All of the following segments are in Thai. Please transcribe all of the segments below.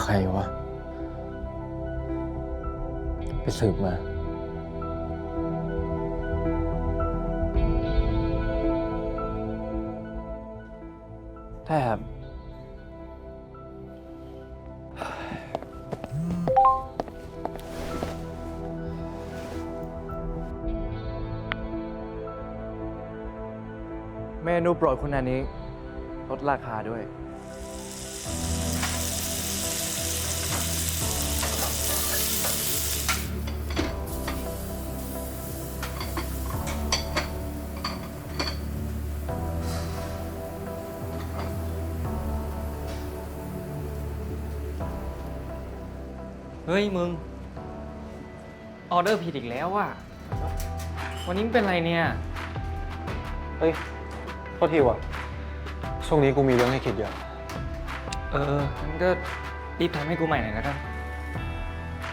ใครวะ ไปสืบมา ได้ครับ เมนูโปรดคุณอันนี้ ลดราคาด้วย เฮ้ยมึง ออเดอร์ผิดอีกแล้วอะ วันนี้มึงเป็นไรเนี่ย เฮ้ยโทษทีว่ะ ช่วงนี้กูมีเรื่องให้คิดเยอะ เอองั้นก็รีบทำให้กูใหม่หน่อยแล้วกัน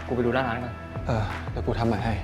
กูไปดูหน้าร้านก่อนเออเดี๋ยวกูทำใหม่ให้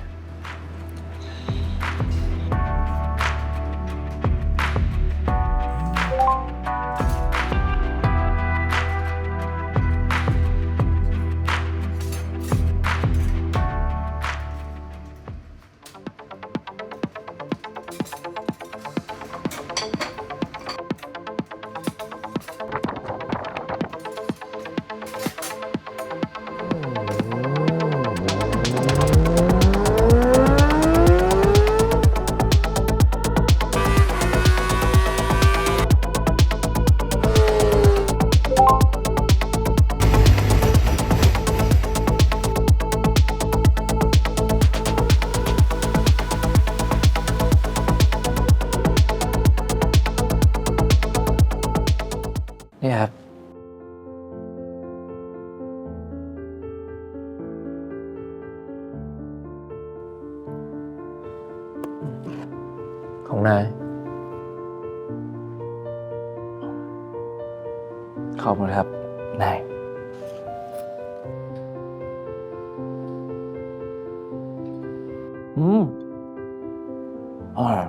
นี่ครับของนาย ขอบคุณครับ นาย อืมอร่อย